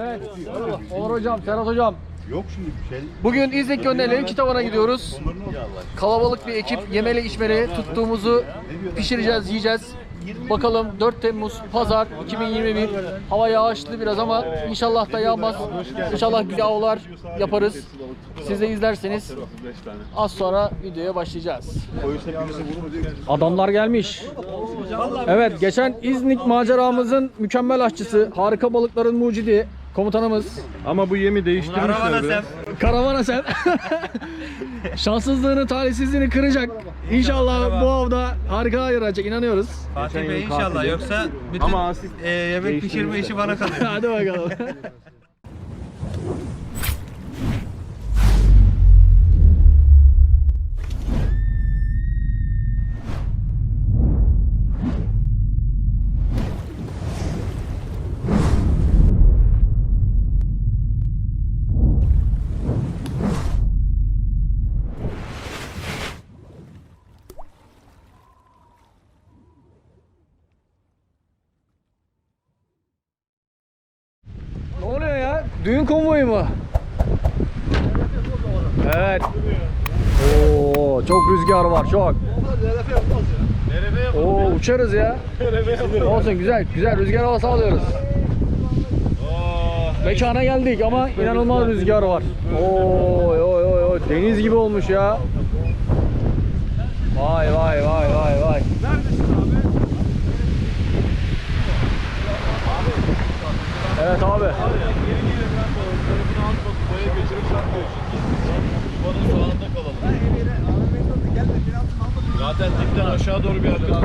Evet. Onur hocam, Serhat hocam. Yok şimdi bir şey. Bugün İznik Gönderli iki tavana gidiyoruz. Kalabalık bir ekip yemeli içmeli tuttuğumuzu pişireceğiz, yiyeceğiz. Bakalım 4 Temmuz Pazar 2021 hava yağışlı biraz ama inşallah da yağmaz. İnşallah güzel avlar yaparız. Siz de izlerseniz az sonra videoya başlayacağız. Adamlar gelmiş. Evet geçen İznik maceramızın mükemmel aşçısı, harika balıkların mucidi komutanımız Ama bu yemi değiştirmişler be. Karavana sen. Şanssızlığını, talihsizliğini kıracak. İnşallah bu avda harika ayıracak. inanıyoruz. Fatih Bey inşallah yoksa bütün Ama asist e, yemek pişirme işi bana kalıyor. Hadi bakalım. Düğün konvoyu mu? Evet. Oo, çok rüzgar var, çok. Oo, uçarız ya. Olsun güzel, güzel rüzgar havası alıyoruz. Mekana geldik ama inanılmaz rüzgar var. Oy oy oy oy deniz gibi olmuş ya. Vay vay vay vay vay. Evet abi. Zaten dipten aşağı doğru bir akıntı var.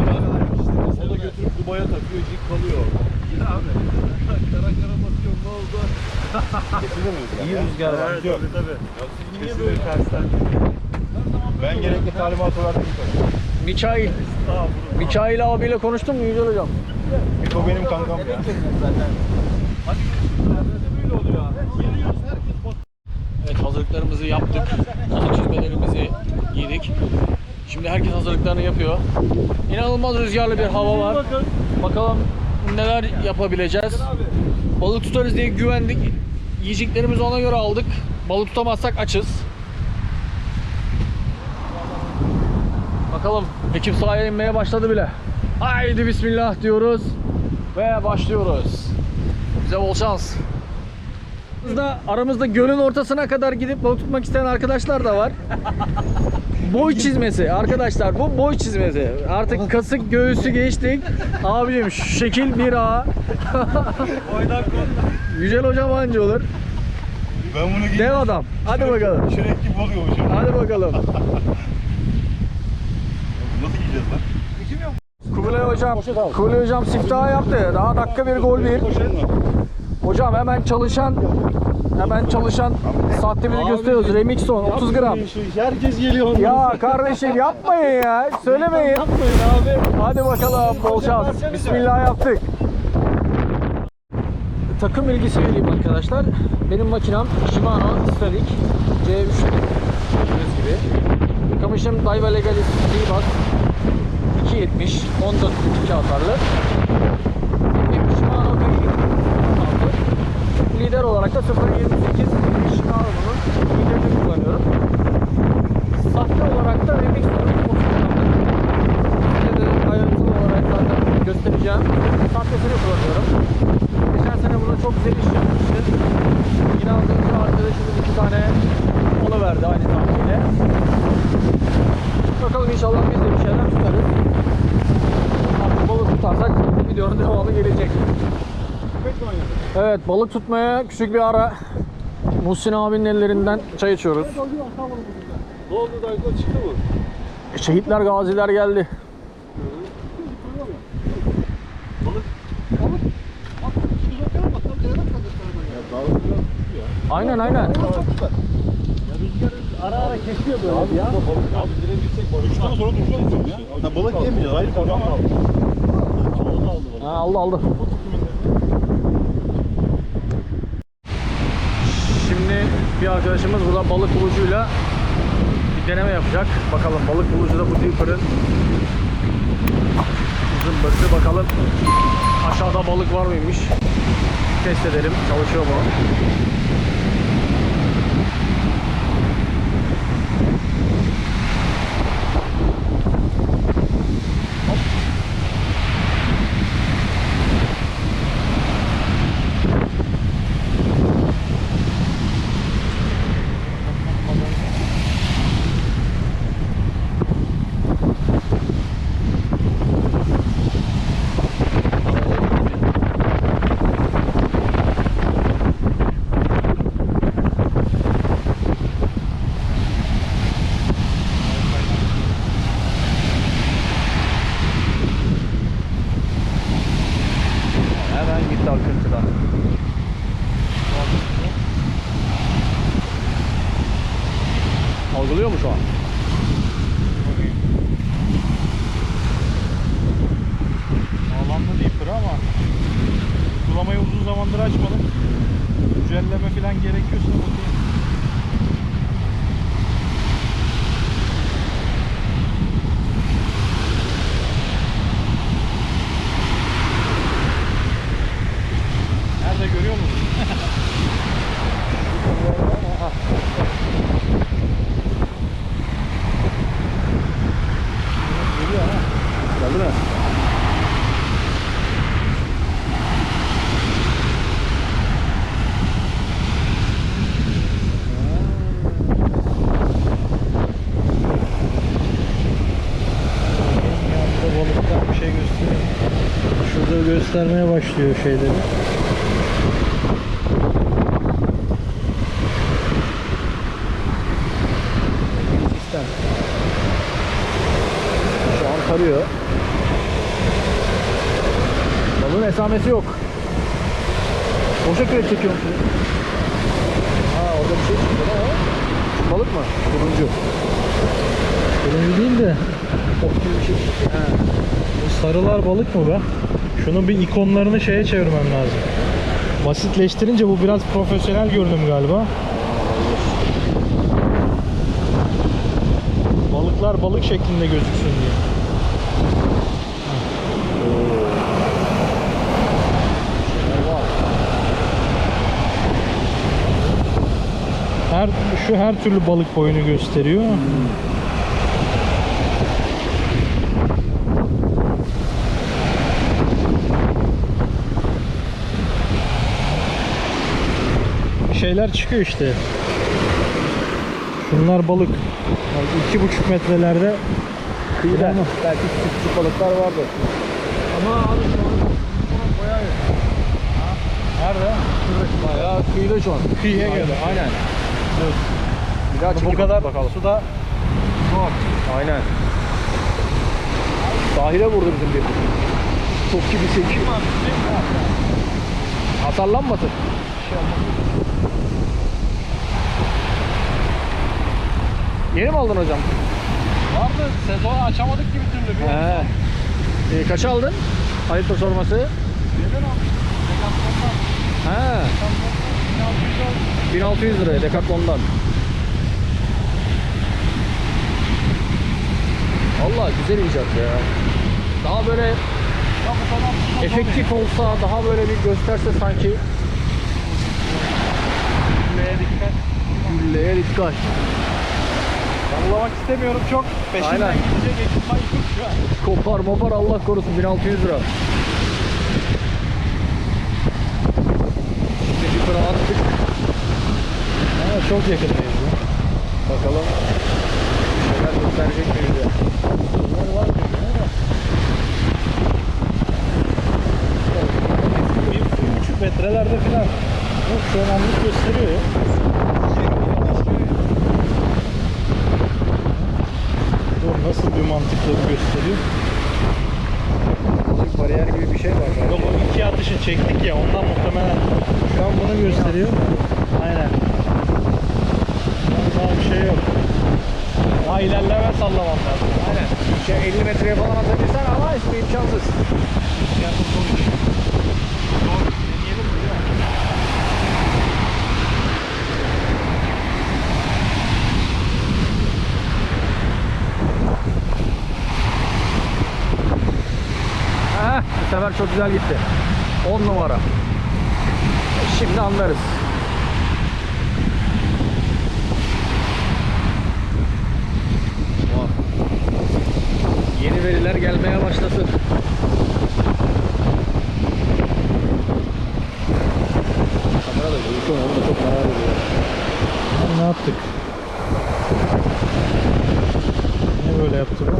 O da götürüp Dubai'ye takıyor, jig kalıyor. Kara kara bakıyor, ne oldu? İyi rüzgar var. Yok. Tabii. Niye böyle tersten? Ben gerekli talimatı verdim. Mikail. Mikail abiyle konuştum mu Yücel hocam? Miko benim kankam ya. Evet hazırlıklarımızı yaptık. Balık çizmelerimizi giydik. Şimdi herkes hazırlıklarını yapıyor. İnanılmaz rüzgarlı bir hava var. Bakalım neler yapabileceğiz. Balık tutarız diye güvendik. Yiyeceklerimizi ona göre aldık. Balık tutamazsak açız. Bakalım ekip sahaya inmeye başladı bile. Haydi bismillah diyoruz ve başlıyoruz. Bize bol şans. Aramızda, aramızda gölün ortasına kadar gidip balık tutmak isteyen arkadaşlar da var. Boy çizmesi arkadaşlar bu boy çizmesi. Artık kasık göğüsü geçtik. Abicim şu şekil bir ağ. Yücel hocam anca olur. Ben bunu. Dev adam. Hadi bakalım. Şirek gibi oluyormuşum. Hadi bakalım. Nasıl giyeceğiz lan? Kubilay hocam, Kubilay hocam siftahı yaptı. Daha dakika bir gol bir. Hocam hemen çalışan hemen çalışan saatimizi gösteriyoruz. Remixon 30 gram. Herkes geliyor. Ya kardeşim yapmayın ya. Söylemeyin. Yapmayın abi. Hadi bakalım bol şans. Bismillah yaptık. Takım ilgisi vereyim arkadaşlar. Benim makinam Shimano Stradix C3 gördüğünüz gibi. Kamışım Daiwa Legalis T-Bus 270 14 2 atarlı. Bir Shimano Kayı Lider olarak da 028 Shimano'nun liderini kullanıyorum. Sahte olarak da Remix Size de ayrıntılı olarak zaten göstereceğim. Sahtesini kullanıyorum. Geçen sene bunu çok güzel iş yapmıştı. Yine aldığımız arkadaşımız iki tane onu verdi aynı tahmiyle. Bakalım inşallah biz de bir şeyler tutarız. Artık balık tutarsak videonun devamı gelecek. Evet balık tutmaya küçük bir ara Muhsin abinin ellerinden çay içiyoruz. Ne oldu Dayko çıktı mı? Şehitler gaziler geldi. Aynen aynen. Üçten sonra duracağız musun ya? Ha, balık yemeyeceğiz. Hayır kaldı. Ha, aldı aldı. Şimdi bir arkadaşımız burada balık bulucuyla bir deneme yapacak. Bakalım balık bulucuda bu dipper'ı zımbırtı bakalım. Aşağıda balık var mıymış? Test edelim. Çalışıyor mu? Hemen gitti akıntıdan. Algılıyor mu şu an? Sağlamda değildir ama uygulamayı uzun zamandır açmadım. Güncelleme falan gerekiyorsa bakayım. Nerede görüyor musun? Geldi mi? Yanında balıklar bir şey gösteriyor. Şurada göstermeye başlıyor şeyleri. Sistem. Şu an tarıyor. Balığın esamesi yok. Boşa kürek çekiyor musun? Ha orada bir şey çıktı ne o? Balık mı? Turuncu. Turuncu değil de gibi bir şey çıktı. He. Sarılar balık mı be? Şunun bir ikonlarını şeye çevirmem lazım. Basitleştirince bu biraz profesyonel görünüm galiba. Balıklar balık şeklinde gözüksün diye. Her şu her türlü balık boyunu gösteriyor. Şeyler çıkıyor işte. Şunlar balık. Bak iki buçuk metrelerde Kıyıda. Belki küçük küçük balıklar vardı. Ama abi şu an bayağı nerede? Bayağı kıyıda şu an. Kıyıya geldi. Aynen. Bir daha Bu çekip kadar bakalım. suda Aynen. Sahile vurdu bizim bir. Çok gibi sekiyor. Hasarlanmasın. Yeni mi aldın hocam? Vardı sezonu açamadık gibi türlü. Bir He. Ee, kaç aldın? Ayıptır sorması. Neden almıştık? Decathlon'dan. He. 1600 liraya Decathlon'dan. Valla güzel icat ya. Daha böyle Ya bu kadar su efektif olsa, daha böyle bir gösterse sanki Gülleye dikkat. gülleye dikkat. Yanılamak istemiyorum çok. Peşinden Aynen. gidecek ekipman yok şu an. Kopar mopar Allah korusun 1600 lira. Şimdi bir fıra attık. Ama çok yakındayız ya. Bakalım şeyler gösterecek mi bize? Bunlar var görünüyor da. Bir, bir buçuk metrelerde falan. Yok şu anlık gösteriyor ya. Nasıl bir mantıkla gösteriyor? Balık bariyer gibi bir şey var galiba. Yok o iki atışı çektik ya ondan muhtemelen şu an bunu gösteriyor. Aynen. Daha bir şey yok. Daha ilerleme sallamam lazım. Aynen. Şey 50 metreye falan atabilirsen ama işte imkansız. Yani sonuç. Zor. Deneyelim mi? değil mi? Çok güzel gitti. 10 numara. Şimdi anlarız. Yeni veriler gelmeye başlasın. Kamera da uyku onu da çok merak ediyorum. Ne yaptık? Ne böyle yaptı bu?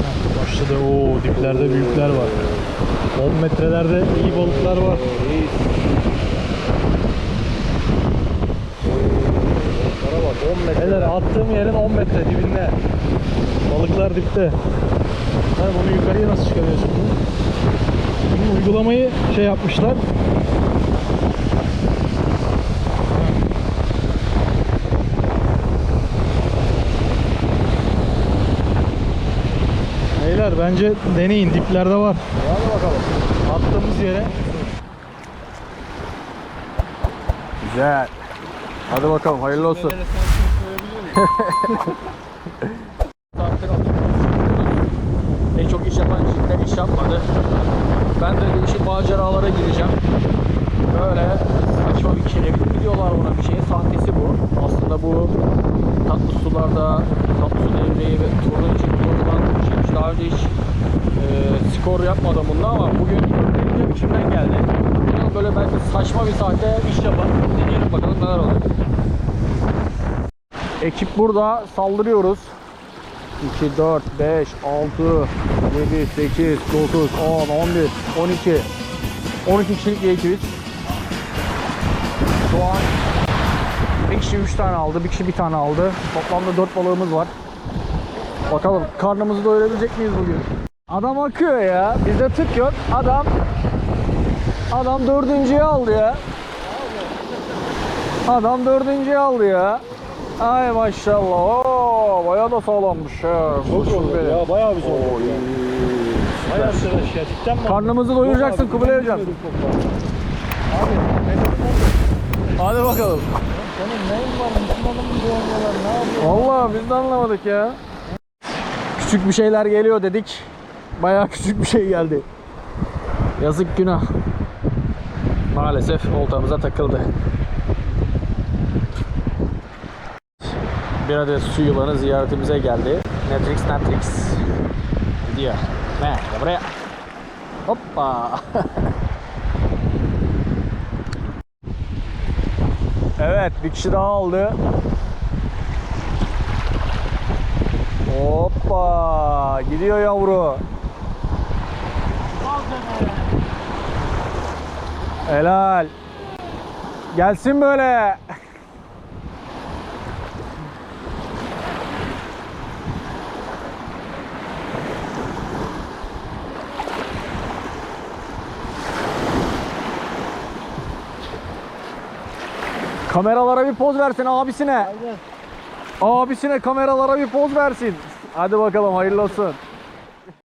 Heh, Başladı. Oo diplerde büyükler var. 10 metrelerde iyi balıklar var. Para bak 10 metre. Beyler attığım yerin 10 metre dibinde. Balıklar dipte. Hani bunu yukarıya nasıl çıkarıyorsun? Bunu uygulamayı şey yapmışlar. Beyler bence deneyin diplerde var. Hadi bakalım. Attığımız yere Güzel. Hadi bakalım hayırlı olsun. en çok iş yapan kişiler iş yapmadı. Ben de değişik maceralara gireceğim. Böyle saçma bir şey. Biliyorlar ona bir şeyin sahtesi bu. Aslında bu tatlı sularda tatlı su devreyi ve turun için bir şeymiş. Daha önce hiç e, skor yapmadım bunda ama bugün deneyeceğim içimden geldi. Bunu Böyle belki saçma bir saatte iş yapalım. Deneyelim bakalım neler olur. Ekip burada saldırıyoruz. 2, 4, 5, 6, 7, 8, 9, 10, 11, 12. 12 kişilik bir ekibiz. Şu an bir kişi 3 tane aldı, bir kişi bir tane aldı. Toplamda 4 balığımız var. Bakalım karnımızı doyurabilecek miyiz bugün? Adam akıyor ya. Bizde tık yok. Adam Adam dördüncüyü aldı ya. Adam dördüncüyü aldı ya. Ay maşallah. Oo, bayağı da sağlammış ya. Çok ya bayağı bir zor. Vay arkadaş ya cidden mi? Karnımızı doyuracaksın Kubilay hocam. Hadi bakalım. Senin neyin var? Müslümanın gibi oynuyorlar. Ne yapıyorsun? Vallahi biz de anlamadık ya. Küçük bir şeyler geliyor dedik. Bayağı küçük bir şey geldi. Yazık günah. Maalesef oltamıza takıldı. Bir adet su yılanı ziyaretimize geldi. Netrix Netrix. Gidiyor. Ne? Buraya. Hoppa. evet bir kişi daha aldı. Hoppa! Gidiyor yavru. Helal. Gelsin böyle. Kameralara bir poz versin abisine. Abisine kameralara bir poz versin. Hadi bakalım hayırlı olsun.